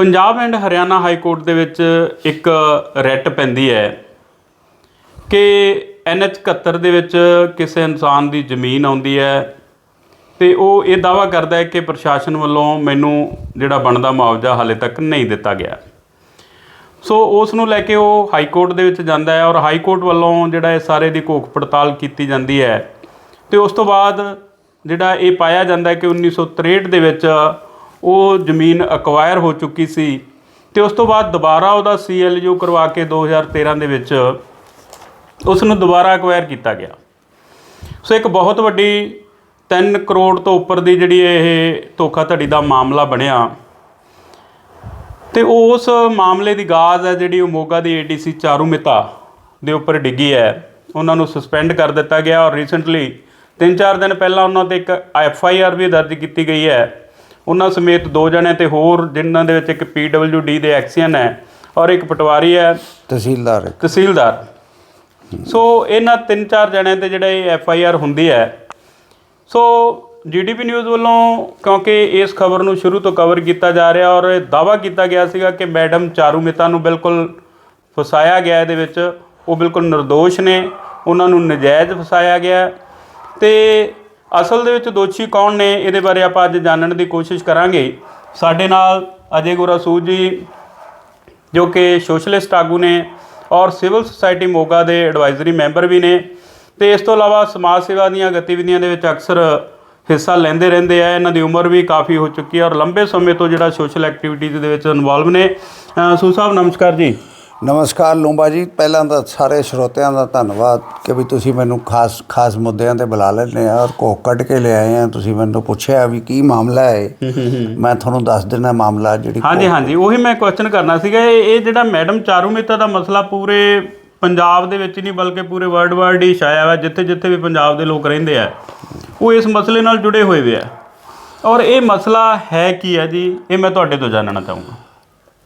Punjab and Haryana high court ਦੇ ਵਿੱਚ ਇੱਕ ਰੈਟ ਪੈਂਦੀ ਹੈ ਕਿ ਐਨਐਚ 71 ਦੇ ਵਿੱਚ ਕਿਸੇ ਇਨਸਾਨ ਦੀ ਜ਼ਮੀਨ ਆਉਂਦੀ ਹੈ ਤੇ ਉਹ ਇਹ ਦਾਵਾ ਕਰਦਾ ਹੈ ਕਿ ਪ੍ਰਸ਼ਾਸਨ ਵੱਲੋਂ ਮੈਨੂੰ ਜਿਹੜਾ ਬਣਦਾ ਮੁਆਵਜ਼ਾ ਹਾਲੇ ਤੱਕ ਨਹੀਂ ਦਿੱਤਾ ਗਿਆ। ਸੋ ਉਸ ਨੂੰ ਲੈ ਕੇ ਉਹ ਹਾਈ ਕੋਰਟ ਦੇ ਵਿੱਚ ਜਾਂਦਾ ਹੈ ਔਰ ਹਾਈ ਕੋਰਟ ਵੱਲੋਂ ਜਿਹੜਾ ਇਹ ਸਾਰੇ ਦੀ ਘੋਖ ਪੜਤਾਲ ਕੀਤੀ ਜਾਂਦੀ ਹੈ ਤੇ ਉਸ ਤੋਂ ਬਾਅਦ ਜਿਹੜਾ ਇਹ ਪਾਇਆ ਜਾਂਦਾ ਹੈ ਕਿ 1963 ਦੇ ਵਿੱਚ ਉਹ ਜ਼ਮੀਨ ਅਕਵਾਇਰ ਹੋ ਚੁੱਕੀ ਸੀ ਤੇ ਉਸ ਤੋਂ ਬਾਅਦ ਦੁਬਾਰਾ ਉਹਦਾ ਸੀਐਲਯੂ ਕਰਵਾ ਕੇ 2013 ਦੇ ਵਿੱਚ ਉਸ ਨੂੰ ਦੁਬਾਰਾ ਅਕਵਾਇਰ ਕੀਤਾ ਗਿਆ। ਸੋ ਇੱਕ ਬਹੁਤ ਵੱਡੀ 3 ਕਰੋੜ ਤੋਂ ਉੱਪਰ ਦੀ ਜਿਹੜੀ ਇਹ ਧੋਖਾਧੜੀ ਦਾ ਮਾਮਲਾ ਬਣਿਆ ਤੇ ਉਸ ਮਾਮਲੇ ਦੀ ਗਾਜ਼ ਹੈ ਜਿਹੜੀ ਉਹ ਮੋਗਾ ਦੀ ਏਡੀਸੀ ਚਾਰੂ ਮਿਤਾ ਦੇ ਉੱਪਰ ਡਿੱਗੀ ਹੈ। ਉਹਨਾਂ ਨੂੰ ਸਸਪੈਂਡ ਕਰ ਦਿੱਤਾ ਗਿਆ ਔਰ ਰੀਸੈਂਟਲੀ 3-4 ਦਿਨ ਪਹਿਲਾਂ ਉਹਨਾਂ ਤੇ ਇੱਕ ਐਫ ਆਈ ਆਰ ਵੀ ਦਰਜ ਕੀਤੀ ਗਈ ਹੈ। ਉਹਨਾਂ ਸਮੇਤ ਦੋ ਜਣੇ ਤੇ ਹੋਰ ਜਿਨ੍ਹਾਂ ਦੇ ਵਿੱਚ ਇੱਕ ਪੀ ਡਬਲਯੂ ਡੀ ਦੇ ਐਕਸੀਅਨ ਹੈ ਔਰ ਇੱਕ ਪਟਵਾਰੀ ਹੈ। ਤਹਿਸੀਲਦਾਰ। ਤਹਿਸੀਲਦਾਰ। ਸੋ ਇਹਨਾਂ ਤਿੰਨ ਚਾਰ ਜਣਿਆਂ ਤੇ ਜਿਹੜੇ ਐਫ ਆਈ ਆਰ ਹੁੰਦੀ ਹੈ। ਸੋ ਜੀਡੀਪੀ ਨਿਊਜ਼ ਵੱਲੋਂ ਕਿਉਂਕਿ ਇਸ ਖਬਰ ਨੂੰ ਸ਼ੁਰੂ ਤੋਂ ਕਵਰ ਕੀਤਾ ਜਾ ਰਿਹਾ ਔਰ ਇਹ ਦਾਵਾ ਕੀਤਾ ਗਿਆ ਸੀਗਾ ਕਿ ਮੈਡਮ ਚਾਰੂ ਮਿਤਾ ਨੂੰ ਬਿਲਕੁਲ ਫਸਾਇਆ ਗਿਆ ਇਹਦੇ ਵਿੱਚ। ਉਹ ਬਿਲਕੁਲ નિર્ਦੋਸ਼ ਨੇ। ਉਹਨਾਂ ਨੂੰ ਨਜਾਇਜ਼ ਫਸਾਇਆ ਗਿਆ। ਤੇ ਅਸਲ ਦੇ ਵਿੱਚ ਦੋਸ਼ੀ ਕੌਣ ਨੇ, ਇਹਦੇ ਬਾਰੇ ਆਪਾਂ ਅੱਜ ਜਾਣਨ ਦੀ ਕੋਸ਼ਿਸ਼ ਕਰਾਂਗੇ। ਸਾਡੇ ਨਾਲ ਅਜੇ ਗੋਰਾ ਸੂਦ ਜੀ, ਜੋ ਕਿ ਸੋਸ਼ਲਿਸਟ ਆਗੂ ਨੇ ਔਰ ਸਿਵਲ ਸੁਸਾਇਟੀ ਮੋਗਾ ਦੇ ਐਡਵਾਈਜ਼ਰੀ ਮੈਂਬਰ ਵੀ ਨੇ। ਤੇ ਇਸ ਤੋਂ ਇਲਾਵਾ ਸਮਾਜ ਸੇਵਾ ਦੀਆਂ ਗਤੀਵਿਧੀਆਂ ਦੇ ਵਿੱਚ ਅਕਸਰ ਹਿੱਸਾ ਲੈਂਦੇ ਰਹਿੰਦੇ ਆ। ਇਹਨਾਂ ਦੀ ਉਮਰ ਵੀ ਕਾਫੀ ਹੋ ਚੁੱਕੀ ਹੈ ਔਰ ਲੰਬੇ ਸਮੇਂ ਤੋਂ ਜਿਹੜਾ ਸੋਸ਼ਲ ਐਕਟੀਵਿਟੀਜ਼ ਦੇ ਵਿੱਚ ਇਨਵੋਲਵ ਨੇ। ਸੂ ਸਾਹਿਬ, ਨਮਸਕਾਰ ਜੀ। ਨਮਸਕਾਰ ਲੂੰਬਾ ਜੀ। ਪਹਿਲਾਂ ਤਾਂ ਸਾਰੇ ਸਰੋਤਿਆਂ ਦਾ ਧੰਨਵਾਦ ਕਿ ਵੀ ਤੁਸੀਂ ਮੈਨੂੰ ਖਾਸ ਖਾਸ ਮੁੱਦਿਆਂ ਤੇ ਬੁਲਾ ਲੈਂਦੇ ਆ ਔਰ ਕੋਕ ਕੱਢ ਕੇ ਲਿਆਏ ਆ। ਤੁਸੀਂ ਮੈਨੂੰ ਪੁੱਛਿਆ ਵੀ ਕੀ ਮਾਮਲਾ ਹੈ। ਮੈਂ ਤੁਹਾਨੂੰ ਦੱਸ ਦਿੰਦਾ ਮਾਮਲਾ ਜਿਹੜੀ ਹਾਂਜੀ ਹਾਂਜੀ। ਉਹੀ ਮੈਂ ਕੁਐਸਚਨ ਕਰਨਾ ਸੀਗਾ। ਇਹ ਜਿਹੜਾ ਮੈਡਮ ਚਾਰੂ ਮਿੱਤਾ ਦਾ ਮਸਲਾ ਪੂਰੇ ਪੰਜਾਬ ਦੇ ਵਿੱਚ ਨਹੀਂ ਬਲਕਿ ਪੂਰੇ ਵਰਲਡ ਵਾਈਡ ਹੀ ਛਾਇਆ ਹੋਇਆ ਜਿੱਥੇ ਜਿੱਥੇ ਵੀ ਪੰਜਾਬ ਦੇ ਲੋਕ ਰਹਿੰਦੇ ਆ ਉਹ ਇਸ ਮਸਲੇ ਨਾਲ ਜੁੜੇ ਹੋਏ ਵੇ ਆ। ਔਰ ਇਹ ਮਸਲਾ ਹੈ ਕੀ ਹੈ ਜੀ? ਇਹ ਮੈਂ ਤੁਹਾਡੇ ਤੋਂ ਜਾਣਨਾ ਚਾਹੂੰਗਾ।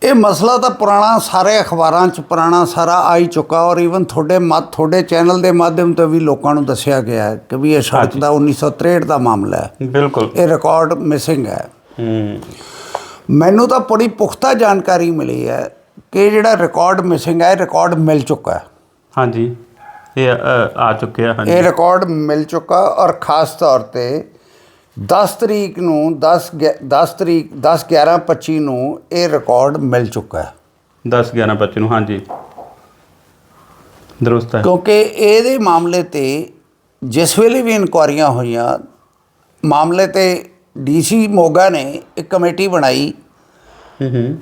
ਇਹ ਮਸਲਾ ਤਾਂ ਪੁਰਾਣਾ ਸਾਰੇ ਅਖਬਾਰਾਂ 'ਚ ਪੁਰਾਣਾ ਸਾਰਾ ਆਈ ਚੁੱਕਾ ਔਰ ਈਵਨ ਤੁਹਾਡੇ ਮਤ ਤੁਹਾਡੇ ਚੈਨਲ ਦੇ ਮਾਧਿਅਮ ਤੋਂ ਵੀ ਲੋਕਾਂ ਨੂੰ ਦੱਸਿਆ ਗਿਆ ਹੈ ਕਿ ਵੀ ਇਹ ਸੜਕ ਦਾ 1963 ਦਾ ਮਾਮਲਾ ਹੈ। ਬਿਲਕੁਲ। ਇਹ ਰਿਕਾਰਡ ਮਿਸਿੰਗ ਹੈ। ਮੈਨੂੰ ਤਾਂ ਬੜੀ ਪੁਖਤਾ ਜਾਣਕਾਰੀ ਮਿਲੀ ਹੈ ਕਿ ਜਿਹੜਾ ਰਿਕਾਰਡ ਮਿਸਿੰਗ ਹੈ ਰਿਕਾਰਡ ਮਿਲ ਚੁੱਕਾ ਹੈ। ਹਾਂਜੀ। ਇਹ ਆ ਚੁੱਕਿਆ ਹਾਂਜੀ। ਇਹ ਰਿਕਾਰਡ ਮਿਲ ਚੁੱਕਾ ਔਰ ਖਾਸ ਤੌਰ ਤੇ 10 ਤਰੀਕ ਨੂੰ 10 ਗਿ- 10 ਤਰੀਕ 10 11 25 ਨੂੰ ਇਹ ਰਿਕਾਰਡ ਮਿਲ ਚੁੱਕਾ ਹੈ। 10 11 25 ਨੂੰ ਹਾਂਜੀ। ਦਰੁਸਤ ਹੈ। ਕਿਉਂਕਿ ਇਹਦੇ ਮਾਮਲੇ ਤੇ ਜਿਸ ਵੇਲੇ ਵੀ ਇਨਕੁਆਰੀਆਂ ਹੋਈਆਂ ਮਾਮਲੇ ਤੇ ਡੀਸੀ ਮੋਗਾ ਨੇ ਇੱਕ ਕਮੇਟੀ ਬਣਾਈ।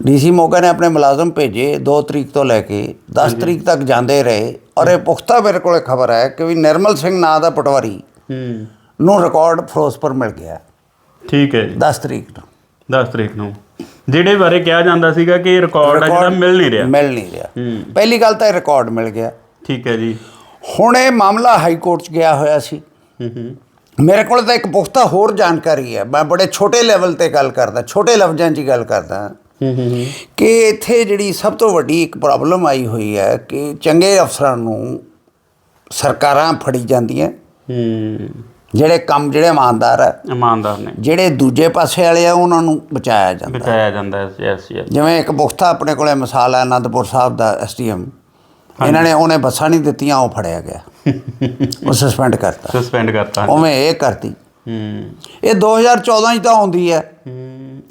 ਡੀਸੀ ਮੋਗਾ ਨੇ ਆਪਣੇ ਮੁਲਾਜ਼ਮ ਭੇਜੇ 2 ਤਰੀਕ ਤੋਂ ਲੈ ਕੇ 10 ਤਰੀਕ ਤੱਕ ਜਾਂਦੇ ਰਹੇ। ਔਰ ਇਹ ਪੁਖਤਾ ਮੇਰੇ ਕੋਲੇ ਖਬਰ ਹੈ ਕਿ ਵੀ ਨਿਰਮਲ ਸਿੰਘ ਨਾਂ ਦਾ ਪਟਵਾਰੀ ਹੂੰ। ਨੂੰ ਰਿਕਾਰਡ ਫਿਰੋਜ਼ਪੁਰ ਮਿਲ ਗਿਆ। ਠੀਕ ਹੈ ਜੀ। 10 ਤਰੀਕ ਨੂੰ। 10 ਤਰੀਕ ਨੂੰ। ਜਿਹੜੇ ਬਾਰੇ ਕਿਹਾ ਜਾਂਦਾ ਸੀਗਾ ਕਿ ਇਹ ਰਿਕਾਰਡ ਆ ਜਿਹੜਾ ਮਿਲ ਨਹੀਂ ਰਿਹਾ। ਮਿਲ ਨਹੀਂ ਰਿਹਾ। ਪਹਿਲੀ ਗੱਲ ਤਾਂ ਇਹ ਰਿਕਾਰਡ ਮਿਲ ਗਿਆ। ਠੀਕ ਹੈ ਜੀ। ਹੁਣ ਇਹ ਮਾਮਲਾ ਹਾਈ ਕੋਰਟ 'ਚ ਗਿਆ ਹੋਇਆ ਸੀ। ਮੇਰੇ ਕੋਲ ਤਾਂ ਇੱਕ ਪੁਖਤਾ ਹੋਰ ਜਾਣਕਾਰੀ ਹੈ। ਮੈਂ ਬੜੇ ਛੋਟੇ ਲੈਵਲ ਤੇ ਗੱਲ ਕਰਦਾ ਛੋਟੇ ਲਫ਼ਜ਼ਾਂ 'ਚ ਗੱਲ ਕਰਦਾ। ਕਿ ਇੱਥੇ ਜਿਹੜੀ ਸਭ ਤੋਂ ਵੱਡੀ ਇੱਕ ਪ੍ਰੋਬਲਮ ਆਈ ਹੋਈ ਹੈ ਕਿ ਚੰਗੇ ਅਫਸਰਾਂ ਨੂੰ ਸਰਕਾਰਾਂ ਫੜੀ ਜਾਂਦੀਆਂ। ਹੂੰ। ਜਿਹੜੇ ਕੰਮ ਜਿਹੜੇ ਇਮਾਨਦਾਰ ਹੈ ਇਮਾਨਦਾਰ ਨੇ। ਜਿਹੜੇ ਦੂਜੇ ਪਾਸੇ ਵਾਲੇ ਆ ਉਹਨਾਂ ਨੂੰ ਬਚਾਇਆ ਜਾਂਦਾ। ਬਚਾਇਆ ਜਾਂਦਾ ਹੈ ਯੈਸ ਯੈਸ ਜਿਵੇਂ ਇੱਕ ਪੁਖਤਾ ਆਪਣੇ ਕੋਲੇ ਮਿਸਾਲ ਹੈ ਅਨੰਦਪੁਰ ਸਾਹਿਬ ਦਾ ਐਸਟੀਐਮ ਇਹਨਾਂ ਨੇ ਉਹਨੇ ਬੱਸਾਂ ਨਹੀਂ ਦਿੱਤੀਆਂ ਉਹ ਫੜਿਆ ਗਿਆ। ਉਹ ਸਸਪੈਂਡ ਕਰਤਾ। ਸਸਪੈਂਡ ਕਰਤਾ ਉਵੇਂ ਇਹ ਕਰਤੀ। ਹੂੰ। ਇਹ 2014 ਚ ਤਾਂ ਆਉਂਦੀ ਹੈ।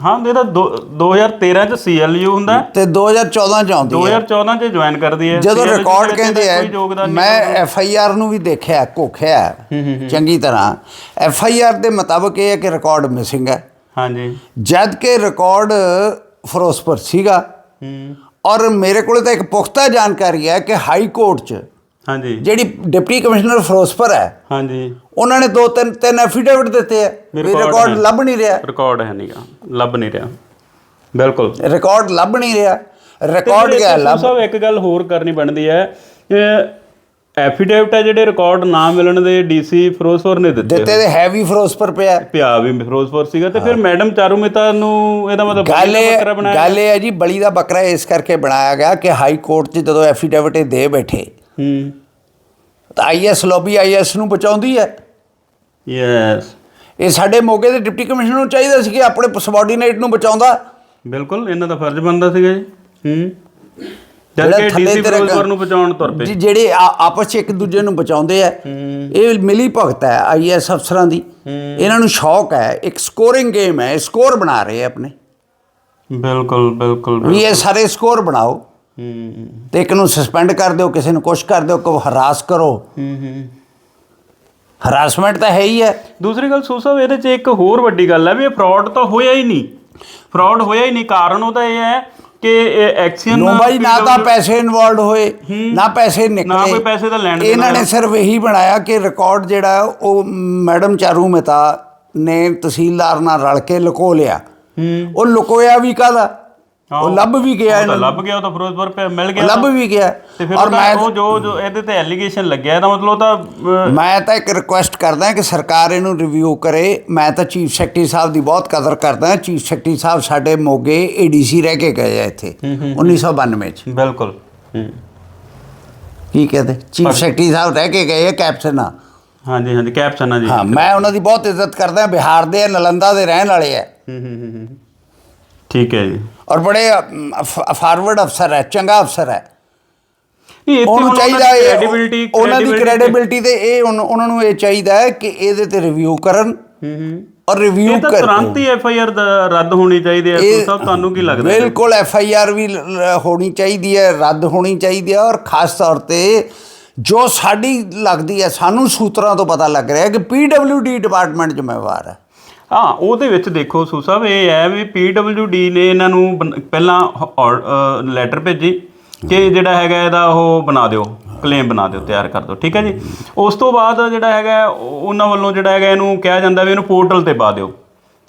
ਹੂੰ। ਇਹਦਾ ਦੋ- 2013 ਚ ਸੀਐਲਯੂ ਹੁੰਦਾ ਤੇ 2014 ਚ ਆਉਂਦੀ ਹੈ। 2014 ਚ ਜੁਆਇਨ ਕਰਦੀ ਹੈ। ਜਦੋਂ ਰਿਕਾਰਡ ਕਹਿੰਦੇ ਆ ਮੈਂ ਐਫ ਆਈ ਆਰ ਨੂੰ ਵੀ ਦੇਖਿਆ ਘੋਖਿਆ ਚੰਗੀ ਤਰ੍ਹਾਂ। ਐਫ ਆਈ ਆਰ ਦੇ ਮੁਤਾਬਕ ਇਹ ਹੈ ਕਿ ਰਿਕਾਰਡ ਮਿਸਿੰਗ ਹੈ। ਹਾਂਜੀ। ਜਦ ਕਿ ਰਿਕਾਰਡ ਫਿਰੋਜ਼ਪੁਰ ਸੀਗਾ। ਹੂੰ। ਔਰ ਮੇਰੇ ਕੋਲ ਤਾਂ ਇੱਕ ਪੁਖਤਾ ਜਾਣਕਾਰੀ ਹੈ ਕਿ ਹਾਈ ਕੋਰਟ 'ਚ ਹਾਂਜੀ। ਜਿਹੜੀ ਡਿਪਟੀ ਕਮਿਸ਼ਨਰ ਫਿਰੋਜ਼ਪੁਰ ਹੈ ਹਾਂਜੀ। ਉਹਨਾਂ ਨੇ ਦੋ ਤਿੰਨ ਤਿੰਨ ਐਫੀਡੇਵਿਟ ਦਿੱਤੇ ਆ ਵੀ ਰਿਕਾਰਡ ਹੈ। ਲੱਭ ਨਹੀਂ ਰਿਹਾ। ਰਿਕਾਰਡ ਹੈ ਨਹੀਂਗਾ ਲੱਭ ਨਹੀਂ ਰਿਹਾ। ਬਿਲਕੁਲ। ਰਿਕਾਰਡ ਲੱਭ ਨਹੀਂ ਰਿਹਾ। ਰਿਕਾਰਡ ਗਿਆ ਲੱਭ ਸਭ ਇੱਕ ਗੱਲ ਹੋਰ ਕਰਨੀ ਬਣਦੀ ਹੈ ਐਫੀਡੇਵਿਟ ਹੈ ਜਿਹੜੇ ਰਿਕਾਰਡ ਨਾ ਮਿਲਣ ਦੇ ਡੀਸੀ ਫਿਰੋਜ਼ਪੁਰ ਨੇ ਦਿੱਤੇ ਦਿੱਤੇ ਤੇ ਹੈਵੀ ਫਿਰੋਜ਼ਪੁਰ ਪਿਆ। ਪਿਆ ਵੀ ਫਿਰੋਜ਼ਪੁਰ ਸੀਗਾ ਤੇ ਫਿਰ ਮੈਡਮ ਚਾਰੂ ਮਿਤਾ ਨੂੰ ਇਹਦਾ ਮਤਲਬ ਗੱਲ ਗੱਲ ਹੈ ਜੀ ਬਲੀ ਦਾ ਬੱਕਰਾ ਇਸ ਕਰਕੇ ਬਣਾਇਆ ਗਿਆ ਕਿ ਹਾਈ ਕੋਰਟ 'ਚ ਜਦੋਂ ਐਫੀਡੇਵਿਟ ਦੇ ਬੈਠੇ ਹੂੰ। ਤਾਂ ਆਈਐਸ ਲੌਬੀ ਆਈਐਸ ਨੂੰ ਬਚਾਉਂਦੀ ਹੈ ਯੈਸ ਇਹ ਸਾਡੇ ਮੋਗੇ ਦੇ ਡਿਪਟੀ ਕਮਿਸ਼ਨਰ ਨੂੰ ਚਾਹੀਦਾ ਸੀ ਕਿ ਆਪਣੇ ਸਬਆਰਡੀਨੇਟ ਨੂੰ ਬਚਾਉਂਦਾ। ਬਿਲਕੁਲ ਇਹਨਾਂ ਦਾ ਫਰਜ਼ ਬਣਦਾ ਸੀਗਾ ਜੀ। ਹੂੰ। ਜਿਹੜਾ ਡੀਸੀ ਫਿਰੋਜ਼ਪੁਰ ਨੂੰ ਬਚਾਉਣ ਤੁਰ ਪਏ। ਜੀ, ਜਿਹੜੇ ਆਪਸ ਚ ਇੱਕ ਦੂਜੇ ਨੂੰ ਬਚਾਉਂਦੇ ਆ ਇਹ ਮਿਲੀ ਭਗਤ ਹੈ ਆਈਐਸ ਅਫਸਰਾਂ ਦੀ। ਇਹਨਾਂ ਨੂੰ ਸ਼ੌਕ ਹੈ ਇੱਕ ਸਕੋਰਿੰਗ ਗੇਮ ਹੈ ਸਕੋਰ ਬਣਾ ਰਹੇ ਆਪਣੇ। ਬਿਲਕੁਲ ਬਿਲਕੁਲ ਵੀ ਇਹ ਸਾਰੇ ਸਕੋਰ ਬਣਾਓ। ਤੇ ਇੱਕ ਨੂੰ ਸਸਪੈਂਡ ਕਰ ਦਿਓ ਕਿਸੇ ਨੂੰ ਕੁਛ ਕਰ ਦਿਓ ਕੋ ਹਰਾਸ ਕਰੋ। ਹੂੰ ਹੂੰ ਹਰਾਸਮੈਂਟ ਤਾਂ ਹੈ ਹੀ ਹੈ। ਦੂਸਰੀ ਗੱਲ ਸੂਸਾ ਇਹਦੇ 'ਚ ਇੱਕ ਹੋਰ ਵੱਡੀ ਗੱਲ ਹੈ ਵੀ ਇਹ ਫਰਾਡ ਤਾਂ ਹੋਇਆ ਹੀ ਨਹੀਂ। ਫਰਾਡ ਹੋਇਆ ਹੀ ਨਹੀਂ ਕਾਰਨ ਉਹਦਾ ਇਹ ਹੈ ਕਿ ਐਕਸ਼ਨ ਨੋ ਬਾਈ ਨਾ ਤਾਂ ਪੈਸੇ ਇਨਵੋਲਡ ਹੋਏ ਨਾ ਪੈਸੇ ਨਾ ਨਿਕਲੇ। ਕੋਈ ਪੈਸੇ ਦਾ ਲੈਣ ਇਹਨਾਂ ਨੇ। ਸਿਰਫ ਇਹੀ ਬਣਾਇਆ ਕਿ ਰਿਕਾਰਡ ਜਿਹੜਾ ਉਹ ਮੈਡਮ ਚਾਰੂ ਮਹਿਤਾ ਨੇ ਤਹਿਸੀਲਦਾਰ ਨਾਲ ਰਲ ਕੇ ਲੁਕੋ ਲਿਆ। ਉਹ ਲੁਕੋਇਆ ਵੀ ਕਾਹਦਾ? ਹਾਂ, ਉਹ ਲੱਭ ਵੀ ਗਿਆ ਉਹ ਤਾਂ ਇਹਨਾਂ ਨੂੰ। ਲੱਭ ਗਿਆ ਉਹ ਤਾਂ ਫਿਰੋਜ਼ਪੁਰ ਪੇ ਮਿਲ ਗਿਆ ਲੱਭ ਵੀ ਗਿਆ। ਤੇ ਫਿਰ ਔਰ ਮੈਂ ਉਹ ਜੋ ਜੋ ਇਹਦੇ ਤੇ ਐਲੀਗੇਸ਼ਨ ਲੱਗਿਆ ਇਹਦਾ ਮਤਲਬ ਉਹ ਤਾਂ ਅਹ, ਮੈਂ ਤਾਂ ਇੱਕ ਰਿਕੁਐਸਟ ਕਰਦਾ ਕਿ ਸਰਕਾਰ ਇਹਨੂੰ ਰਿਵਿਊ ਕਰੇ। ਮੈਂ ਤਾਂ ਚੀਫ ਸੈਕਟਰੀ ਸਾਹਿਬ ਦੀ ਬਹੁਤ ਕਦਰ ਕਰਦਾ। ਚੀਫ ਸੈਕਟਰੀ ਸਾਹਿਬ ਸਾਡੇ ਮੋਗੇ ਏਡੀਸੀ ਰਹਿ ਕੇ ਗਏ ਆ ਇੱਥੇ 1992 ਚ। ਬਿਲਕੁਲ ਹੂੰ। ਕੀ ਕਹਿੰਦੇ? ਚੀਫ ਸੈਕਟਰੀ ਸਾਹਿਬ ਰਹਿ ਕੇ ਗਏ ਆ ਕੈਪਟਨ ਆ। ਹਾਂਜੀ ਹਾਂਜੀ ਕੈਪਸ਼ਨ ਆ ਜੀ। ਹਾਂ ਮੈਂ ਉਹਨਾਂ ਦੀ ਬਹੁਤ ਇੱਜ਼ਤ ਕਰਦਾ ਬਿਹਾਰ ਦੇ ਆ, ਨਾਲੰਦਾ ਦੇ ਰਹਿਣ ਵਾਲੇ ਆ। ਹੂੰ ਹੂੰ ਹੂੰ, ਹੂੰ। ਠੀਕ ਹੈ ਜੀ। ਔਰ ਬੜੇ ਫਾਰਵਰਡ ਅਫਸਰ ਹੈ ਚੰਗਾ ਅਫਸਰ ਹੈ। ਉਹਨੂੰ ਚਾਹੀਦਾ ਹੈ ਉਹਨਾਂ ਦੀ ਕ੍ਰੈਡੀਬਿਲਟੀ ਤੇ ਇਹ ਉਹਨਾਂ ਨੂੰ ਇਹ ਚਾਹੀਦਾ ਹੈ ਕਿ ਇਹਦੇ ਤੇ ਰਿਵਿਊ ਕਰਨ ਔਰ ਰਿਵਿਊ ਇਹ ਤਾਂ ਕਰ ਤੁਰੰਤ ਹੀ ਐਫ ਆਈ ਆਰ ਰੱਦ ਹੋਣੀ ਚਾਹੀਦੀ ਹੈ ਸਾਹਿਬ ਤੁਹਾਨੂੰ ਕੀ ਲੱਗਦਾ? ਬਿਲਕੁਲ ਐਫ ਆਈ ਆਰ ਵੀ ਹੋਣੀ ਚਾਹੀਦੀ ਹੈ ਰੱਦ ਹੋਣੀ ਚਾਹੀਦੀ ਹੈ ਔਰ ਖਾਸ ਤੌਰ ਤੇ ਜੋ ਸਾਡੀ ਲੱਗਦੀ ਹੈ ਸਾਨੂੰ ਸੂਤਰਾਂ ਤੋਂ ਪਤਾ ਲੱਗ ਰਿਹਾ ਹੈ ਕਿ ਪੀ ਡਬਲਿਊ ਡੀ ਡਿਪਾਰਟਮੈਂਟ ਜ਼ਿੰਮੇਵਾਰ ਹੈ। ਹਾਂ ਉਹਦੇ ਵਿੱਚ ਦੇਖੋ ਸੂ ਸਾਹਿਬ ਇਹ ਹੈ ਵੀ ਡੀ ਨੇ ਇਹਨਾਂ ਨੂੰ ਬਨ- ਪਹਿਲਾਂ ਲੈਟਰ ਭੇਜੀ ਕਿ ਜਿਹੜਾ ਹੈਗਾ ਇਹਦਾ ਉਹ ਬਣਾ ਦਿਓ ਕਲੇਮ ਬਣਾ ਦਿਓ ਤਿਆਰ ਕਰ ਦਿਓ ਠੀਕ ਹੈ ਜੀ? ਉਸ ਤੋਂ ਬਾਅਦ ਜਿਹੜਾ ਹੈਗਾ ਉਹ- ਉਹਨਾਂ ਵੱਲੋਂ ਜਿਹੜਾ ਹੈਗਾ ਇਹਨੂੰ ਕਿਹਾ ਜਾਂਦਾ ਵੀ ਇਹਨੂੰ ਪੋਰਟਲ ਤੇ ਪਾ ਦਿਓ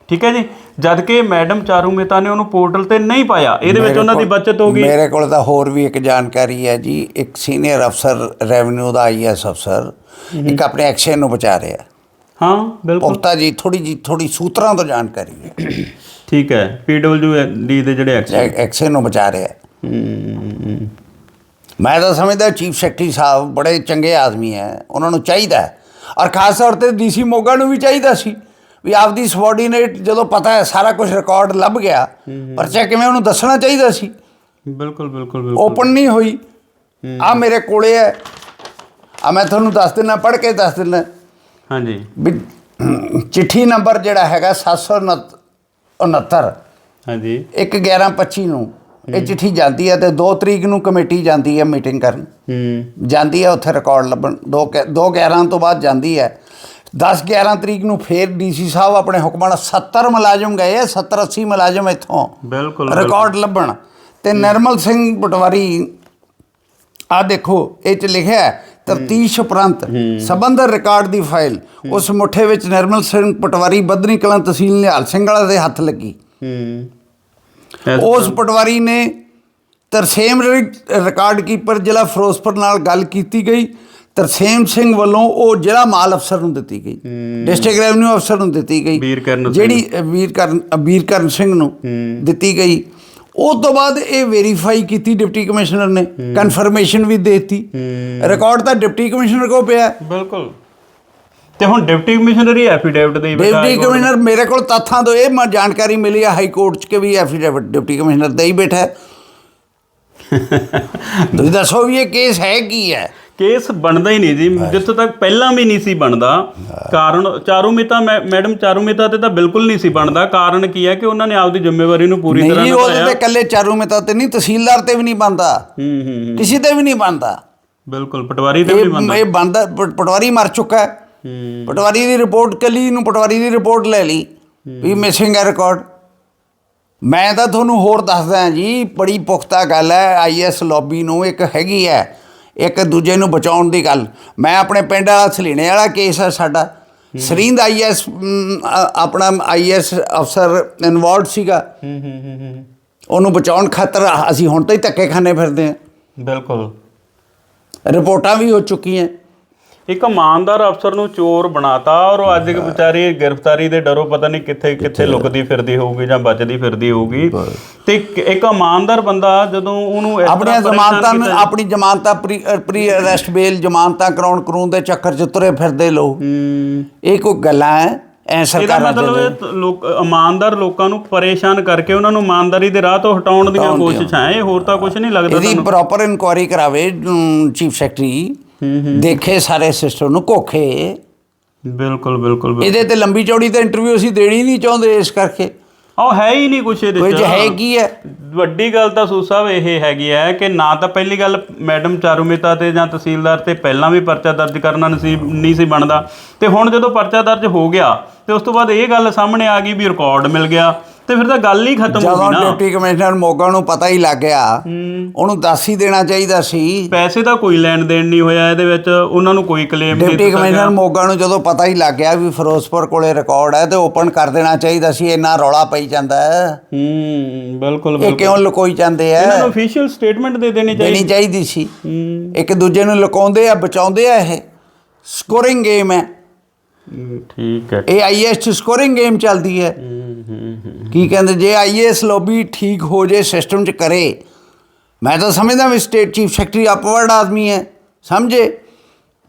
ਠੀਕ ਹੈ ਜੀ? ਜਦ ਕਿ ਮੈਡਮ ਚਾਰੂ ਮਹਿਤਾ ਨੇ ਉਹਨੂੰ ਪੋਰਟਲ ਤੇ ਨਹੀਂ ਪਾਇਆ ਇਹਦੇ ਵਿੱਚ ਉਹਨਾਂ ਦੀ ਬਚਤ ਹੋ ਗਈ। ਮੇਰੇ ਕੋਲ ਤਾਂ ਹੋਰ ਵੀ ਇੱਕ ਜਾਣਕਾਰੀ ਹੈ ਜੀ ਇੱਕ ਸੀਨੀਅਰ ਅਫਸਰ ਰੈਵਨਿਊ ਦਾ ਆਈਐਸ ਅਫਸਰ ਇੱਕ ਆਪਣੇ ਐਕਸ਼ਨ ਨੂੰ ਬਚਾ ਰਿਹਾ। ਹਾਂ ਬਿਲਕੁਲ। ਪੁਖਤਾ ਜੀ ਥੋੜੀ ਜੀ ਥੋੜੀ ਸੂਤਰਾਂ ਤੋਂ ਜਾਣਕਾਰੀ ਹੈ। ਠੀਕ ਹੈ ਡੀ ਦੇ ਜਿਹੜੇ ਐਕਸ਼ਨ ਐਕਸ਼ਨ ਨੂੰ ਬਚਾ ਰਿਹਾ ਮੈਂ ਤਾਂ ਸਮਝਦਾ ਚੀਫ ਸੈਕਟਰੀ ਸਾਹਿਬ ਬੜੇ ਚੰਗੇ ਆਦਮੀ ਹੈ ਉਹਨਾਂ ਨੂੰ ਚਾਹੀਦਾ। ਔਰ ਖਾਸ ਤੌਰ ਤੇ ਡੀਸੀ ਮੋਗਾ ਨੂੰ ਵੀ ਚਾਹੀਦਾ ਸੀ ਵੀ ਆਪਦੀ ਸਬੋਰਡੀਨੇਟ ਜਦੋਂ ਪਤਾ ਹੈ ਸਾਰਾ ਕੁਝ ਰਿਕਾਰਡ ਲੱਭ ਗਿਆ ਪਰਚਾ ਕਿਵੇਂ ਉਹਨੂੰ ਦੱਸਣਾ ਚਾਹੀਦਾ ਸੀ? ਬਿਲਕੁਲ ਬਿਲਕੁਲ ਬਿਲਕੁਲ। ਓਪਨ ਨਹੀਂ ਹੋਈ। ਆ ਮੇਰੇ ਕੋਲੇ ਹੈ। ਆ ਮੈਂ ਤੁਹਾਨੂੰ ਦੱਸ ਦਿੰਦਾ ਪੜ੍ਹ ਕੇ ਦੱਸ ਦਿੰਦਾ। ਹਾਂਜੀ। ਵੀ ਚਿੱਠੀ ਨੰਬਰ ਜਿਹੜਾ ਹੈਗਾ 769 ਹਾਂਜੀ। 1 11 25 ਨੂੰ ਇਹ ਚਿੱਠੀ ਜਾਂਦੀ ਹੈ ਤੇ 2 ਤਰੀਕ ਨੂੰ ਕਮੇਟੀ ਜਾਂਦੀ ਹੈ ਮੀਟਿੰਗ ਕਰਨ। ਹੂੰ। ਜਾਂਦੀ ਹੈ ਉੱਥੇ ਰਿਕਾਰਡ ਲੱਭਣ। 2 2 11 ਤੋਂ ਬਾਅਦ ਜਾਂਦੀ ਹੈ। 10 11 ਤਰੀਕ ਨੂੰ ਫੇਰ ਡੀਸੀ ਸਾਹਿਬ ਆਪਣੇ ਹੁਕਮਾਂ ਨਾਲ 70 ਮੁਲਾਜ਼ਮ ਗਏ ਆ 70 80 ਮੁਲਾਜ਼ਮ ਇੱਥੋਂ। ਬਿਲਕੁਲ ਰਿਕਾਰਡ ਲੱਭਣ। ਤੇ ਨਿਰਮਲ ਸਿੰਘ ਪਟਵਾਰੀ ਆ ਦੇਖੋ ਇਹ ਚ ਲਿਖਿਆ ਤਫਤੀਸ਼ ਉਪਰੰਤ ਸਬੰਧਤ ਰਿਕਾਰਡ ਦੀ ਫਾਈਲ ਉਸ ਮੁੱਠੇ ਵਿੱਚ ਨਿਰਮਲ ਸਿੰਘ ਪਟਵਾਰੀ ਬਦਨੀ ਕਲਾਂ ਤਹਿਸੀਲ ਨਿਹਾਲ ਸਿੰਘ ਵਾਲਾ ਦੇ ਹੱਥ ਲੱਗੀ। ਉਸ ਪਟਵਾਰੀ ਨੇ ਤਰਸੇਮ ਰਿਕਾਰਡ ਕੀਪਰ ਜ਼ਿਲ੍ਹਾ ਫਿਰੋਜ਼ਪੁਰ ਨਾਲ ਗੱਲ ਕੀਤੀ ਗਈ। ਤਰਸੇਮ ਸਿੰਘ ਵੱਲੋਂ ਉਹ ਜ਼ਿਲ੍ਹਾ ਮਾਲ ਅਫਸਰ ਨੂੰ ਦਿੱਤੀ ਗਈ। ਡਿਸਟ੍ਰਿਕਟ ਰੈਵਨਿਊ ਅਫਸਰ ਨੂੰ ਦਿੱਤੀ ਗਈ। ਵੀਰਕਰਨ। ਜਿਹੜੀ ਅ, ਵੀਰਕਰਨ ਅ, ਵੀਰਕਰਨ ਸਿੰਘ ਨੂੰ ਦਿੱਤੀ ਗਈ। ਉਸ ਤੋਂ ਬਾਅਦ ਇਹ ਵੈਰੀਫਾਈ ਕੀਤੀ ਡਿਪਟੀ ਕਮਿਸ਼ਨਰ ਨੇ ਕਨਫਰਮੇਸ਼ਨ ਵੀ ਦੇਤੀ। ਰਿਕਾਰਡ ਤਾਂ ਡਿਪਟੀ ਕਮਿਸ਼ਨਰ ਕੋਲ ਪਿਆ। ਬਿਲਕੁਲ। ਤੇ ਹੁਣ ਡਿਪਟੀ ਕਮਿਸ਼ਨਰ ਹੀ ਐਫੀਡੇਵਿਟ ਦੇ ਬੈਠਾ ਡਿਪਟੀ ਕਮਿਸ਼ਨਰ ਮੇਰੇ ਕੋਲ ਤੱਥਾਂ ਤੋਂ ਇਹ ਮ- ਜਾਣਕਾਰੀ ਮਿਲੀ ਹੈ ਹਾਈ ਕੋਰਟ 'ਚ ਕਿ ਵੀ ਐਫੀਡੇਵਿਟ ਡਿਪਟੀ ਕਮਿਸ਼ਨਰ ਦੇ ਹੀ ਬੈਠਾ ਹੈ। ਤੁਸੀਂ ਦੱਸੋ ਵੀ ਇਹ ਕੇਸ ਹੈ ਕੀ ਹੈ? ਕੇਸ ਬਣਦਾ ਹੀ ਨਹੀਂ ਜੀ। ਜਿੱਥੋਂ ਤੱਕ ਪਹਿਲਾਂ ਵੀ ਨਹੀਂ ਸੀ ਬਣਦਾ। ਕਾਰਨ ਚਾਰੂ ਮਹਿਤਾ ਮੈ- ਮੈਡਮ ਚਾਰੂ ਮਹਿਤਾ ਤੇ ਤਾਂ ਬਿਲਕੁਲ ਨਹੀਂ ਸੀ ਬਣਦਾ। ਕਾਰਨ ਕੀ ਹੈ ਕਿ ਉਹਨਾਂ ਨੇ ਆਪਦੀ ਜ਼ਿੰਮੇਵਾਰੀ ਨੂੰ ਪੂਰੀ ਤਰ੍ਹਾਂ ਨਹੀਂ ਉਹਦੇ ਨਿਭਾਇਆ। ਤੇ ਕੱਲੇ ਚਾਰੂ ਮਹਿਤਾ ਤੇ ਨਹੀਂ ਤਹਿਸੀਲਦਾਰ ਤੇ ਵੀ ਨਹੀਂ ਬੰਦਾ ਹੂੰ ਹੂੰ। ਕਿਸੇ ਤੇ ਵੀ ਨਹੀਂ ਬੰਦਾ ਬਿਲਕੁਲ ਪਟਵਾਰੀ ਤੇ ਵੀ ਬਣਦਾ। ਇਹ ਬੰਦਾ ਪ- ਪਟਵਾਰੀ ਮਰ ਚੁੱਕਾ ਹੈ। ਹੂੰ। ਪਟਵਾਰੀ ਦੀ ਰਿਪੋਰਟ ਕੱਲੀ ਨੂੰ ਪਟਵਾਰੀ ਦੀ ਰਿਪੋਰਟ ਲੈ ਲਈ। ਵੀ ਮਿਸਿੰਗ ਹੈ ਰਿਕਾਰਡ। ਮੈਂ ਤਾਂ ਤੁਹਾਨੂੰ ਹੋਰ ਦੱਸਦਾ ਜੀ ਬੜੀ ਪੁਖਤਾ ਗੱਲ ਹੈ ਆਈਐਸ ਲੌਬੀ ਨੂੰ ਇੱਕ ਹੈਗੀ ਹੈ। ਇੱਕ ਦੂਜੇ ਨੂੰ ਬਚਾਉਣ ਦੀ ਗੱਲ। ਮੈਂ ਆਪਣੇ ਪਿੰਡ ਵਾਲਾ ਸਲੀਣੇ ਵਾਲਾ ਕੇਸ ਹੈ ਸਾਡਾ। ਸਰਿੰਦ ਆਈਐਸ ਆਪਣਾ ਆਈਐਸ ਅਫਸਰ ਇਨਵੋਲਡ ਸੀਗਾ। ਉਹਨੂੰ ਬਚਾਉਣ ਖਾਤਰ ਅਸੀਂ ਹੁਣ ਤੋਂ ਹੀ ਧੱਕੇ ਖਾਣੇ ਫਿਰਦੇ ਹਾਂ। ਬਿਲਕੁਲ। ਰਿਪੋਰਟਾਂ ਵੀ ਹੋ ਚੁੱਕੀਆਂ। ਇੱਕ ਇਮਾਨਦਾਰ ਅਫਸਰ ਨੂੰ ਚੋਰ ਬਣਾਤਾ ਔਰ ਉਹ ਅੱਜ ਇੱਕ ਵਿਚਾਰੀ ਗ੍ਰਿਫਤਾਰੀ ਦੇ ਡਰੋਂ ਪਤਾ ਨਹੀਂ ਕਿੱਥੇ ਕਿੱਥੇ ਲੁਕਦੀ ਫਿਰਦੀ ਹੋਊਗੀ ਜਾਂ ਬਚਦੀ ਫਿਰਦੀ ਹੋਊਗੀ। ਤੇ ਇੱਕ- ਇਮਾਨਦਾਰ ਬੰਦਾ ਜਦੋਂ ਉਹਨੂੰ ਆਪਣੀਆਂ ਜ਼ਮਾਨਤਾਂ ਆਪਣੀ ਜ਼ਮਾਨਤਾਂ ਪ੍ਰੀ ਅਰੈਸਟ ਬੇਲ ਜ਼ਮਾਨਤਾਂ ਕਰਾਉਣ ਕਰੂਨ ਦੇ ਚੱਕਰ 'ਚ ਤੁਰੇ ਫਿਰਦੇ ਲੋ ਹੂੰ। ਇਹ ਕੋਈ ਗੱਲਾਂ ਹੈ ਐ ਇਹਦਾ ਸਰਕਾਰਾਂ ਮਤਲਬ ਦੇ ਤ- ਲੋਕ ਇਮਾਨਦਾਰ ਲੋਕਾਂ ਨੂੰ ਪਰੇਸ਼ਾਨ ਕਰਕੇ ਉਹਨਾਂ ਨੂੰ ਇਮਾਨਦਾਰੀ ਦੇ ਰਾਹ ਤੋਂ ਹਟਾਉਣ ਦੀਆਂ। ਕੋਸ਼ਿਸ਼ਾਂ ਇਹ ਹੋਰ ਤਾਂ ਕੁਝ ਨਹੀਂ ਲੱਗਦਾ ਇਹਦੀ ਤੁਹਾਨੂੰ। ਪ੍ਰੋਪਰ ਇਨਕੁਆਇਰੀ ਕਰਾਵੇ ਚੀਫ ਸੈਕਟਰੀ ਦੇਖੇ ਸਾਰੇ ਸਿਸਟਮ ਨੂੰ ਕੋਖੇ ਬਿਲਕੁਲ ਬਿਲਕੁਲ। ਇਹਦੇ ਤੇ ਲੰਬੀ ਚੌੜੀ ਤਾਂ ਇੰਟਰਵਿਊ ਅਸੀਂ ਦੇਣੀ ਨਹੀਂ ਚਾਹੁੰਦੇ ਇਸ ਕਰਕੇ। ਉਹ ਹੈ ਹੀ ਨਹੀਂ ਕੁਛ ਇਹਦੇ ਕੋਈ ਚ। ਜੇ ਹੈ ਕੀ ਹੈ? ਵੱਡੀ ਗੱਲ ਤਾਂ ਸੂ ਸਾਹਿਬ ਇਹ ਹੈਗੀ ਹੈ ਕਿ ਨਾ ਤਾਂ ਪਹਿਲੀ ਗੱਲ ਮੈਡਮ ਚਾਰੂਮਿਤਾ ਤੇ ਜਾਂ ਤਹਿਸੀਲਦਾਰ ਤੇ ਪਹਿਲਾਂ ਵੀ ਪਰਚਾ ਦਰਜ ਕਰਨਾ ਨਸੀਬ ਨਹੀਂ ਸੀ ਬਣਦਾ। ਤੇ ਹੁਣ ਜਦੋਂ ਪਰਚਾ ਦਰਜ ਹੋ ਗਿਆ ਤੇ ਉਸ ਤੋਂ ਬਾਅਦ ਇਹ ਗੱਲ ਸਾਹਮਣੇ ਆ ਗਈ ਵੀ ਰਿਕਾਰਡ ਮਿਲ ਗਿਆ। ਤੇ ਫਿਰ ਤਾਂ ਗੱਲ ਹੀ ਖਤਮ ਹੋ ਜਦੋਂ ਗਈ ਨਾ। ਡਿਪਟੀ ਕਮਿਸ਼ਨਰ ਮੋਗਾ ਨੂੰ ਪਤਾ ਹੀ ਲੱਗ ਗਿਆ ਉਹਨੂੰ ਦੱਸ ਹੀ ਦੇਣਾ ਚਾਹੀਦਾ ਸੀ। ਪੈਸੇ ਦਾ ਕੋਈ ਲੈਣ ਦੇਣ ਨਹੀਂ ਹੋਇਆ ਇਹਦੇ ਵਿੱਚ ਉਹਨਾਂ ਨੂੰ ਕੋਈ ਕਲੇਮ ਨਹੀਂ ਡਿਪਟੀ ਕਮਿਸ਼ਨਰ ਮੋਗਾ ਨੂੰ ਜਦੋਂ ਪਤਾ ਹੀ ਲੱਗ ਗਿਆ ਵੀ ਫਿਰੋਜ਼ਪੁਰ ਕੋਲੇ ਰਿਕਾਰਡ ਹੈ ਤੇ ਓਪਨ ਕਰ ਦੇਣਾ ਚਾਹੀਦਾ ਸੀ ਇੰਨਾ ਰੌਲਾ ਪਈ ਜਾਂਦਾ ਹੈ। ਹੂੰ ਬਿਲਕੁਲ ਇਹ ਬਿਲਕੁਲ। ਕਿਉਂ ਲੁਕੋਈ ਜਾਂਦੇ ਇਹਨਾਂ ਨੂੰ ਆ ਅਫੀਸ਼ੀਅਲ ਸਟੇਟਮੈਂਟ ਦੇ ਦੇਣੀ ਦੇਣੀ ਚਾਹੀਦੀ। ਚਾਹੀਦੀ ਸੀ। ਇੱਕ ਦੂਜੇ ਨੂੰ ਲੁਕਾਉਂਦੇ ਆ ਬਚਾਉਂਦੇ ਆ ਇਹ। ਸਕੋਰਿੰਗ ਗੇਮ ਹੈ। ਠੀਕ ਹੈ। ਇਹ ਆਈਐਸ ਸਕੋਰਿੰਗ ਗੇਮ ਚੱਲਦੀ ਹੈ। ਹੂੰ ਹੂੰ ਹੂੰ। ਕੀ ਕਹਿੰਦੇ ਜੇ ਆਈਏਐਸ ਲੌਬੀ ਠੀਕ ਹੋ ਜੇ ਸਿਸਟਮ ਚ ਕਰੇ। ਮੈਂ ਤਾਂ ਸਮਝਦਾ ਵੀ ਸਟੇਟ ਚੀਫ ਸੈਕਟਰੀ ਅਪਵਰਡ ਆਦਮੀ ਹੈ ਸਮਝੇ?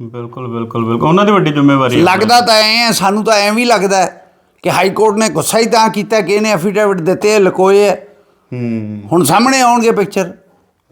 ਬਿਲਕੁਲ ਬਿਲਕੁਲ ਬਿਲਕੁਲ। ਉਹਨਾਂ ਦੀ ਵੱਡੀ ਜ਼ਿੰਮੇਵਾਰੀ ਹੈ। ਲੱਗਦਾ ਤਾਂ ਐ ਹੈ ਸਾਨੂੰ ਤਾਂ ਐਂ ਵੀ ਲੱਗਦਾ ਹੈ ਕਿ ਹਾਈ ਕੋਰਟ ਨੇ ਗੁੱਸਾ ਹੀ ਤਾਂ ਕੀਤਾ ਕਿ ਇਹਨੇ ਐਫੀਡੇਵਿਟ ਦਿੱਤੇ ਲੁਕੋਏ ਹੈ। ਹੂੰ। ਹੁਣ ਸਾਹਮਣੇ ਆਉਣਗੇ ਪਿਕਚਰ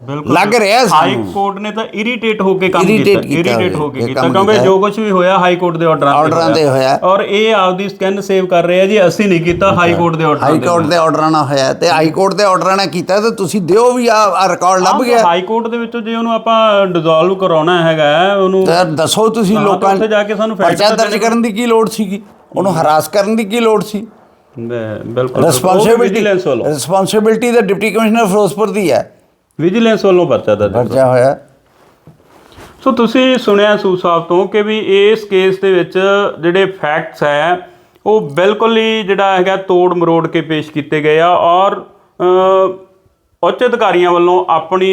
ਬਿਲਕੁਲ ਲੱਗ ਰਿਹਾ ਹਾਈ। ਕੋਰਟ ਨੇ ਤਾਂ ਇਰੀਟੇਟ ਹੋ ਕੇ ਕੰਮ ਕੀਤਾ ਇਰੀਟੇਟ ਹੋ ਕੇ ਕੀਤਾ ਕਿਉਂਕਿ। ਜੋ ਕੁਝ ਵੀ ਹੋਇਆ ਹਾਈ ਕੋਰਟ ਦੇ ਆਰਡਰਾਂ ਆਰਡਰਾਂ ਤੇ ਹੋਇਆ। ਔਰ ਇਹ ਆਪਦੀ ਸਕੈਨ ਸੇਵ ਕਰ ਰਹੇ ਆ ਜੀ ਅਸੀਂ ਨਹੀਂ ਕੀਤਾ ਹਾਈ ਕੋਰਟ ਦੇ ਆਰਡਰਾਂ ਹਾਈ ਕੋਰਟ ਦੇ ਆਰਡਰਾਂ ਨਾਲ ਹੋਇਆ ਤੇ ਹਾਈ ਕੋਰਟ ਦੇ ਆਰਡਰਾਂ ਨਾਲ ਕੀਤਾ ਤੇ ਤੁਸੀਂ ਦਿਓ ਵੀ ਆ ਰਿਕਾਰਡ ਲੱਭ ਗਿਆ। ਹਾਈ ਕੋਰਟ ਦੇ ਵਿੱਚੋਂ ਜੇ ਉਹਨੂੰ ਆਪਾਂ ਡਿਸੋਲਵ ਕਰਾਉਣਾ ਹੈਗਾ ਉਹਨੂੰ ਤਾਂ ਦੱਸੋ ਤੁਸੀਂ ਤਾਂ ਲੋਕਾਂ ਉੱਥੇ ਜਾ ਕੇ ਸਾਨੂੰ ਪਰਚਾ ਤਾਂ ਦਰਜ। ਕਰਨ ਦੀ ਕੀ ਲੋੜ ਸੀਗੀ? ਉਹਨੂੰ ਹਰਾਸ ਕਰਨ ਦੀ ਕੀ ਲੋੜ ਸੀ? ਬਿਲਕੁਲ। ਰਿਸਪੌਂਸਿਬਿਲਟੀ ਤਾਂ ਡਿਪਟੀ ਕਮਿਸ਼ਨਰ ਫਿਰੋਜ਼ਪੁਰ ਦੀ ਹੈ। ਵਿਜੀਲੈਂਸ ਵੱਲੋਂ ਪਰਚਾ ਦਰਜ ਪਰਚਾ ਹੋਇਆ। ਸੋ ਤੁਸੀਂ ਸੁਣਿਆ ਸੂ ਸਾਹਿਬ ਤੋਂ ਕਿ ਵੀ ਇਸ ਕੇਸ ਦੇ ਵਿੱਚ ਜਿਹੜੇ ਫੈਕਟਸ ਹੈ ਉਹ ਬਿਲਕੁਲ ਹੀ ਜਿਹੜਾ ਹੈਗਾ ਤੋੜ ਮਰੋੜ ਕੇ ਪੇਸ਼ ਕੀਤੇ ਗਏ ਆ ਔਰ ਅ, ਉੱਚ ਅਧਿਕਾਰੀਆਂ ਵੱਲੋਂ ਆਪਣੀ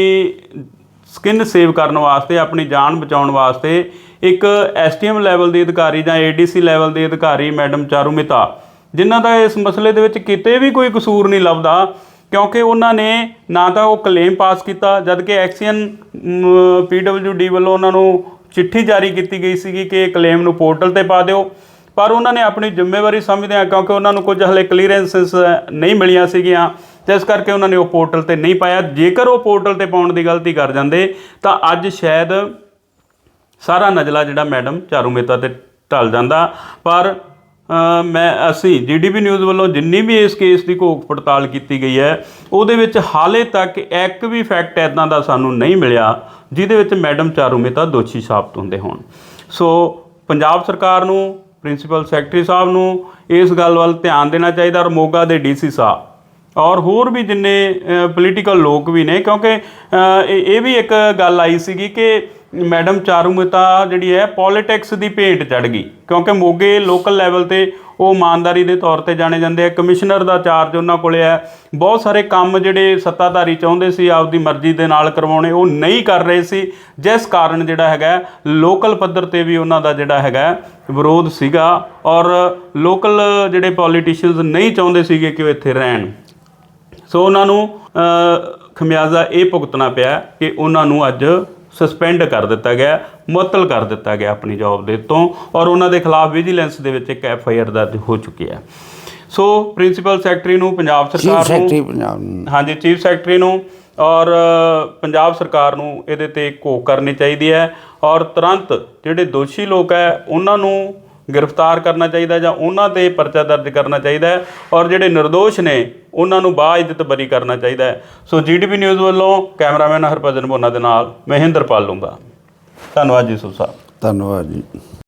ਸਕਿਨ ਸੇਵ ਕਰਨ ਵਾਸਤੇ ਆਪਣੀ ਜਾਨ ਬਚਾਉਣ ਵਾਸਤੇ ਇੱਕ ਐਸਟੀਐਮ ਲੈਵਲ ਦੀ ਅਧਿਕਾਰੀ ਜਾਂ ਏਡੀਸੀ ਲੈਵਲ ਦੀ ਅਧਿਕਾਰੀ ਮੈਡਮ ਚਾਰੂਮਿਤਾ ਜਿਨ੍ਹਾਂ ਦਾ ਇਸ ਮਸਲੇ ਦੇ ਵਿੱਚ ਕਿਤੇ ਵੀ ਕੋਈ ਕਸੂਰ ਨਹੀਂ ਲੱਭਦਾ ਕਿਉਂਕਿ ਉਹਨਾਂ ਨੇ ਨਾ ਤਾਂ ਉਹ ਕਲੇਮ ਪਾਸ ਕੀਤਾ, ਜਦ ਕਿ ਐਕਸੀਅਨ ਪੀਡਬਲਯੂਡੀ ਵੱਲੋਂ ਉਹਨਾਂ ਨੂੰ ਚਿੱਠੀ ਜਾਰੀ ਕੀਤੀ ਗਈ ਸੀਗੀ ਕਿ ਇਹ ਕਲੇਮ ਨੂੰ ਪੋਰਟਲ ਤੇ ਪਾ ਦਿਓ। ਪਰ ਉਹਨਾਂ ਨੇ ਆਪਣੀ ਜ਼ਿੰਮੇਵਾਰੀ ਸਮਝਦਿਆਂ ਕਿਉਂਕਿ ਉਹਨਾਂ ਨੂੰ ਕੁਝ ਹਲੇ ਕਲੀਅਰੈਂਸਸ ਨਹੀਂ ਮਿਲੀਆਂ ਸੀਗੀਆਂ ਜਿਸ ਕਰਕੇ ਉਹਨਾਂ ਨੇ ਉਹ ਪੋਰਟਲ ਤੇ ਨਹੀਂ ਪਾਇਆ। ਜੇਕਰ ਉਹ ਪੋਰਟਲ ਤੇ ਪਾਉਣ ਦੀ ਗਲਤੀ ਕਰ ਜਾਂਦੇ, ਤਾਂ ਅੱਜ ਸ਼ਾਇਦ ਸਾਰਾ ਨਜਲਾ ਜਿਹੜਾ ਮੈਡਮ ਚਾਰੂ ਮੇਤਾ ਤੇ ਢਲ ਜਾਂਦਾ। ਪਰ ਮੈਂ ਅਸੀਂ ਜੀਡੀਪੀ ਨਿਊਜ਼ ਵੱਲੋਂ ਜਿੰਨੀ ਵੀ ਇਸ ਕੇਸ ਦੀ ਘੋਖ ਪੜਤਾਲ ਕੀਤੀ ਗਈ ਹੈ, ਉਹਦੇ ਵਿੱਚ ਹਾਲੇ ਤੱਕ ਇੱਕ ਵੀ ਫੈਕਟ ਐਦਾਂ ਦਾ ਸਾਨੂੰ ਨਹੀਂ ਮਿਲਿਆ, ਜਿਹਦੇ ਵਿੱਚ ਮੈਡਮ ਚਾਰੂ ਮਹਿਤਾ ਦੋਸ਼ੀ ਸਾਬਤ ਹੁੰਦੇ ਹੋਣ। ਸੋ ਪੰਜਾਬ ਸਰਕਾਰ ਨੂੰ ਪ੍ਰਿੰਸੀਪਲ ਸੈਕਟਰੀ ਸਾਹਿਬ ਨੂੰ ਇਸ ਗੱਲ ਵੱਲ ਧਿਆਨ ਦੇਣਾ ਚਾਹੀਦਾ ਔਰ ਮੋਗਾ ਦੇ ਡੀਸੀ ਸਾਹਿਬ। ਔਰ ਹੋਰ ਵੀ ਜਿੰਨੇ ਪੋਲੀਟੀਕਲ ਲੋਕ ਵੀ ਨੇ, ਕਿਉਂਕਿ ਇਹ ਇਹ ਵੀ ਇੱਕ ਗੱਲ ਆਈ ਸੀਗੀ ਕਿ ਮੈਡਮ ਚਾਰੂ ਚਾਰੂਮਤਾ ਜਿਹੜੀ ਹੈ ਪੋਲਿਟਿਕਸ ਦੀ ਭੇਂਟ ਚੜ ਗਈ। ਕਿਉਂਕਿ ਮੋਗੇ ਲੋਕਲ ਲੈਵਲ ਤੇ ਉਹ ਇਮਾਨਦਾਰੀ ਦੇ ਤੌਰ ਤੇ ਜਾਣੇ ਜਾਂਦੇ ਆ। ਕਮਿਸ਼ਨਰ ਦਾ ਚਾਰਜ ਉਹਨਾਂ ਕੋਲੇ ਹੈ। ਬਹੁਤ ਸਾਰੇ ਕੰਮ ਜਿਹੜੇ ਸੱਤਾਧਾਰੀ ਚਾਹੁੰਦੇ ਸੀ, ਆਪਦੀ ਮਰਜ਼ੀ ਦੇ ਨਾਲ ਕਰਵਾਉਣੇ, ਉਹ ਨਹੀਂ ਕਰ ਰਹੇ ਸੀ। ਜਿਸ ਕਾਰਨ ਜਿਹੜਾ ਹੈਗਾ ਲੋਕਲ ਪੱਧਰ ਤੇ ਵੀ ਉਹਨਾਂ ਦਾ ਜਿਹੜਾ ਹੈਗਾ, ਵਿਰੋਧ ਸੀਗਾ ਔਰ ਲੋਕਲ ਜਿਹੜੇ ਪੋਲੀਟੀਸ਼ੀਅਨਸ ਨਹੀਂ ਚਾਹੁੰਦੇ ਸੀਗੇ ਕਿ ਉਹ ਇੱਥੇ ਰਹਿਣ। ਸੋ ਉਹਨਾਂ ਨੂੰ ਖਮਿਆਜ਼ਾ ਇਹ ਭੁਗਤਣਾ ਪਿਆ ਕਿ ਉਹਨਾਂ ਨੂੰ ਅੱਜ ਸਸਪੈਂਡ ਕਰ ਦਿੱਤਾ ਗਿਆ ਮੁਅੱਤਲ ਕਰ ਦਿੱਤਾ ਗਿਆ ਆਪਣੀ ਜੌਬ ਦੇ ਤੋਂ ਔਰ ਉਹਨਾਂ ਦੇ ਖਿਲਾਫ ਵਿਜੀਲੈਂਸ ਦੇ ਵਿੱਚ ਇੱਕ ਐਫ ਆਈ ਆਰ ਦਰਜ ਹੋ ਚੁੱਕੀ ਹੈ ਸੋ ਪ੍ਰਿੰਸੀਪਲ ਸੈਕਟਰੀ ਨੂੰ ਪੰਜਾਬ ਸਰਕਾਰ ਸੈਕਟਰੀ ਨੂੰ ਪੰਜਾਬ ਨੂੰ। ਹਾਂਜੀ ਚੀਫ ਸੈਕਟਰੀ ਨੂੰ ਔਰ ਪੰਜਾਬ ਸਰਕਾਰ ਨੂੰ ਇਹਦੇ ਤੇ ਘੋਖ ਕਰਨੀ ਚਾਹੀਦੀ ਹੈ ਔਰ ਤੁਰੰਤ ਜਿਹੜੇ ਦੋਸ਼ੀ ਲੋਕ ਹੈ ਉਹਨਾਂ ਨੂੰ ਗ੍ਰਿਫਤਾਰ ਕਰਨਾ ਚਾਹੀਦਾ ਜਾਂ ਉਹਨਾਂ ਤੇ ਪਰਚਾ ਦਰਜ ਕਰਨਾ ਚਾਹੀਦਾ ਔਰ ਜਿਹੜੇ ਨਿਰਦੋਸ਼ ਨੇ, ਉਹਨਾਂ ਨੂੰ ਬਾਇਜ਼ਤ ਬਰੀ ਕਰਨਾ ਚਾਹੀਦਾ ਹੈ। ਸੋ ਜੀਡੀਪੀ ਨਿਊਜ਼ ਵੱਲੋਂ ਕੈਮਰਾਮੈਨ ਹਰਭਜਨ ਬੋਨਾ ਦੇ ਨਾਲ ਮਹਿੰਦਰ ਪਾਲ ਲੂੰਗਾ ਧੰਨਵਾਦ ਜੀ ਸੁਸਾਬ ਧੰਨਵਾਦ ਜੀ।